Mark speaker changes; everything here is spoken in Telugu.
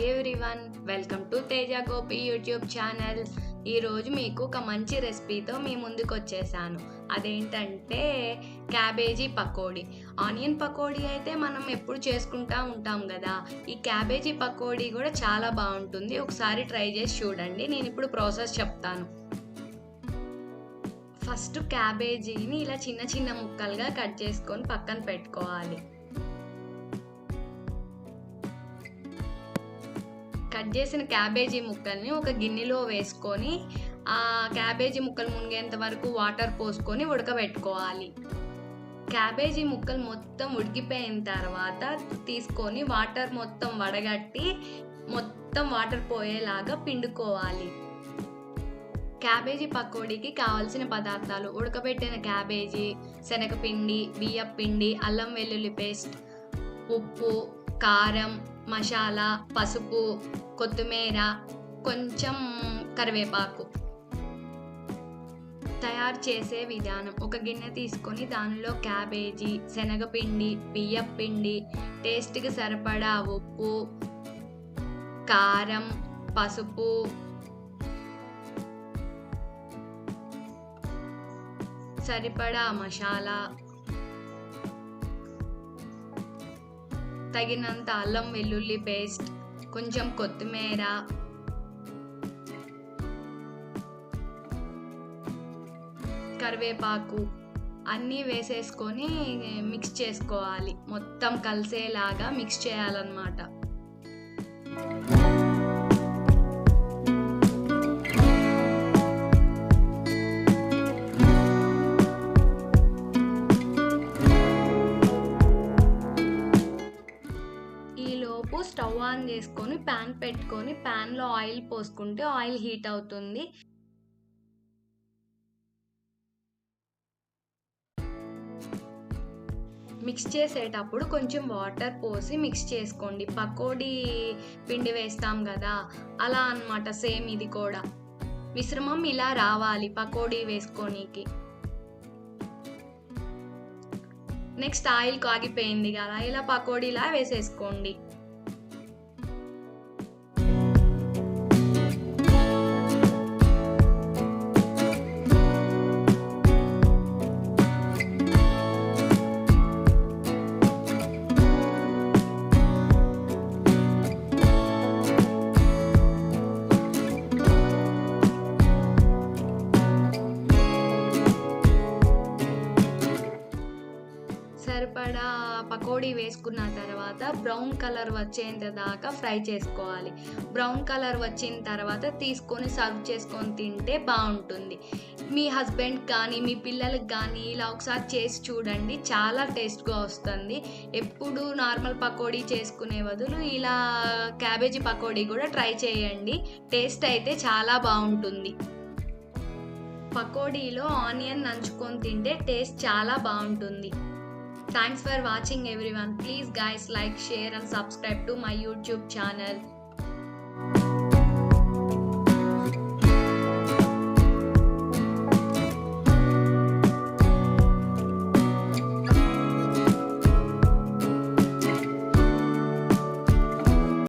Speaker 1: Hi everyone welcome to Teja Gopi YouTube channel ఈరోజు మీకు ఒక మంచి రెసిపీతో మీ ముందుకు వచ్చేసాను. అదేంటంటే క్యాబేజీ పకోడీ. ఆనియన్ పకోడీ అయితే మనం ఎప్పుడు చేసుకుంటా ఉంటాం కదా ఈ క్యాబేజీ పకోడీ కూడా చాలా బాగుంటుంది. ఒకసారి ట్రై చేసి చూడండి నేను ఇప్పుడు ప్రాసెస్ చెప్తాను. ఫస్ట్ క్యాబేజీని ఇలా చిన్న చిన్న ముక్కలుగా కట్ చేసుకొని పక్కన పెట్టుకోవాలి. కట్ చేసిన క్యాబేజీ ముక్కల్ని ఒక గిన్నెలో వేసుకొని ఆ క్యాబేజీ ముక్కలు మునిగేంత వరకు వాటర్ పోసుకొని ఉడకబెట్టుకోవాలి. క్యాబేజీ ముక్కలు మొత్తం ఉడికిపోయిన తర్వాత తీసుకొని వాటర్ మొత్తం వడగట్టి మొత్తం వాటర్ పోయేలాగా పిండుకోవాలి. క్యాబేజీ పకోడీకి కావాల్సిన పదార్థాలు ఉడకబెట్టిన క్యాబేజీ శనగపిండి బియ్యం పిండి అల్లం వెల్లుల్లి పేస్ట్ ఉప్పు కారం మసాలా పసుపు కొత్తిమీర కొంచెం కరివేపాకు తయారు చేసే విధానం. ఒక గిన్నె తీసుకొని దానిలో క్యాబేజీ శనగపిండి బియ్యం పిండి టేస్ట్కి సరిపడా ఉప్పు కారం పసుపు సరిపడా మసాలా తగినంత అల్లం వెల్లుల్లి పేస్ట్ కొంచెం కొత్తిమీర. కరివేపాకు అన్నీ వేసేసుకొని మిక్స్ చేసుకోవాలి. మొత్తం కలిసేలాగా మిక్స్ చేయాలన్నమాట. స్టవ్ ఆన్ చేసుకొని ప్యాన్ పెట్టుకొని ప్యాన్లో ఆయిల్ పోసుకుంటే ఆయిల్ హీట్ అవుతుంది. మిక్స్ చేసేటప్పుడు కొంచెం వాటర్ పోసి మిక్స్ చేసుకోండి. పకోడీ పిండి వేస్తాం కదా అలా అన్నమాట సేమ్ ఇది కూడా. మిశ్రమం ఇలా రావాలి పకోడీ వేసుకోనీకి. నెక్స్ట్ ఆయిల్ కాగిపోయింది కదా ఇలా పకోడీలా వేసేసుకోండి. పకోడీ వేసుకున్న తర్వాత బ్రౌన్ కలర్ వచ్చేంత దాకా ఫ్రై చేసుకోవాలి. బ్రౌన్ కలర్ వచ్చిన తర్వాత తీసుకొని సర్వ్ చేసుకొని తింటే బాగుంటుంది. మీ హస్బెండ్ కానీ మీ పిల్లలకు కానీ ఇలా ఒకసారి చేసి చూడండి. చాలా టేస్ట్గా వస్తుంది. ఎప్పుడు నార్మల్ పకోడీ చేసుకునే బదులు ఇలా క్యాబేజీ పకోడీ కూడా ట్రై చేయండి. టేస్ట్ అయితే చాలా బాగుంటుంది. పకోడీలో ఆనియన్ నంచుకొని తింటే టేస్ట్ చాలా బాగుంటుంది. Thanks for watching everyone. Please guys like, share and subscribe to my YouTube channel.